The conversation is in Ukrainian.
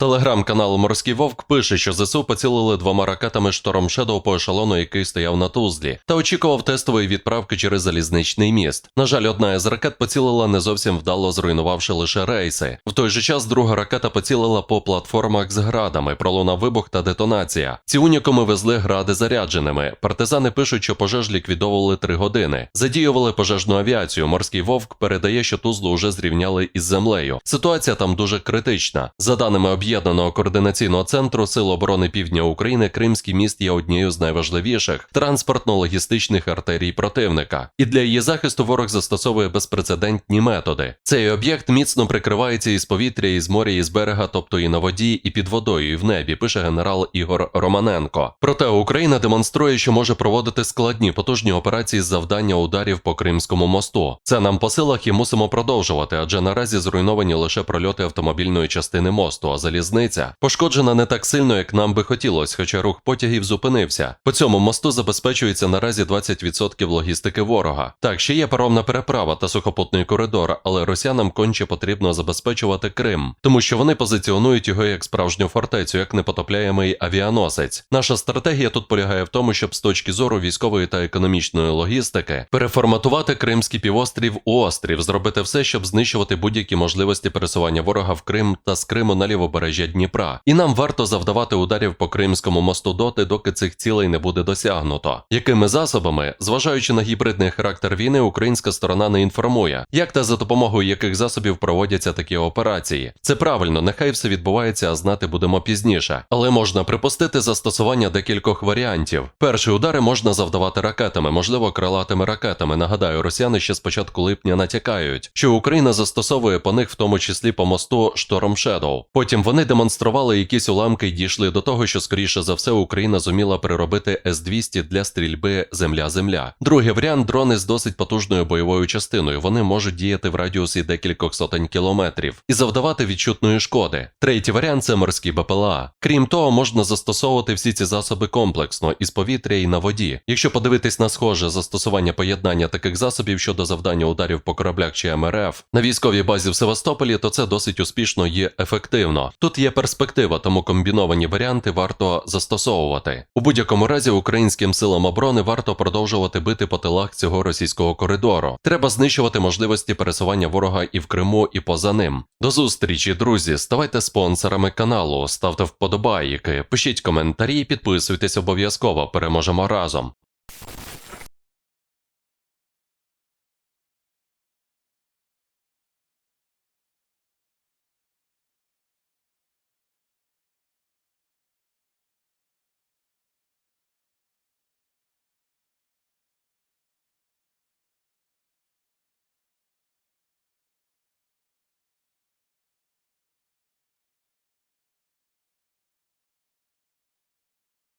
Телеграм-канал Морський Вовк пише, що ЗСУ поцілили двома ракетами Шторм Shadow по ешелону, який стояв на Тузлі, та очікував тестової відправки через залізничний міст. На жаль, одна із ракет поцілила не зовсім вдало, зруйнувавши лише рейси. В той же час друга ракета поцілила по платформах з градами, пролунав вибух та детонація. Ці унікуми везли гради зарядженими. Партизани пишуть, що пожеж ліквідовували три години. Задіювали пожежну авіацію. Морський вовк передає, що Тузлу вже зрівняли із землею. Ситуація там дуже критична. За даними об'єднаного координаційного центру Сил оборони Півдня України, Кримський міст є однією з найважливіших транспортно-логістичних артерій противника. І для її захисту ворог застосовує безпрецедентні методи. Цей об'єкт міцно прикривається із повітря, із моря, із берега, тобто і на воді, і під водою, і в небі, пише генерал Ігор Романенко. Проте Україна демонструє, що може проводити складні потужні операції з завдання ударів по Кримському мосту. Це нам по силах і мусимо продовжувати, адже наразі зруйновані лише прольоти автомобільної частини мосту, а залізниця пошкоджена не так сильно, як нам би хотілося, хоча рух потягів зупинився. По цьому мосту забезпечується наразі 20% логістики ворога. Так, ще є паромна переправа та сухопутний коридор, але росіянам конче потрібно забезпечувати Крим, тому що вони позиціонують його як справжню фортецю, як непотопляємий авіаносець. Наша стратегія тут полягає в тому, щоб з точки зору військової та економічної логістики переформатувати Кримський півострів у острів, зробити все, щоб знищувати будь-які можливості пересування ворога в Крим та з Криму на лівобережжя Дніпра. І нам варто завдавати ударів по Кримському мосту доти, доки цих цілей не буде досягнуто. Якими засобами, зважаючи на гібридний характер війни, українська сторона не інформує, як та за допомогою яких засобів проводяться такі операції. Це правильно, нехай все відбувається, а знати будемо пізніше. Але можна припустити застосування декількох варіантів. Перші удари можна завдавати ракетами, можливо, крилатими ракетами. Нагадаю, росіяни ще з початку липня натякають, що Україна застосовує по них, в тому числі по мосту Шторм Shadow. Потім вони демонстрували якісь уламки і дійшли до того, що скоріше за все Україна зуміла переробити С-200 для стрільби земля-земля. Другий варіант дрони з досить потужною бойовою частиною. Вони можуть діяти в радіусі декількох сотень кілометрів і завдавати відчутної шкоди. Третій варіант це морські БПЛА. Крім того, можна застосовувати всі ці засоби комплексно із повітря і на воді. Якщо подивитись на схоже застосування поєднання таких засобів щодо завдання ударів по кораблях чи МРФ на військовій базі в Севастополі, то це досить успішно і ефективно. Тут є перспектива, тому комбіновані варіанти варто застосовувати. У будь-якому разі українським силам оборони варто продовжувати бити по тилах цього російського коридору. Треба знищувати можливості пересування ворога і в Криму, і поза ним. До зустрічі, друзі. Ставайте спонсорами каналу, ставте вподобайки, пишіть коментарі, підписуйтесь обов'язково. Переможемо разом.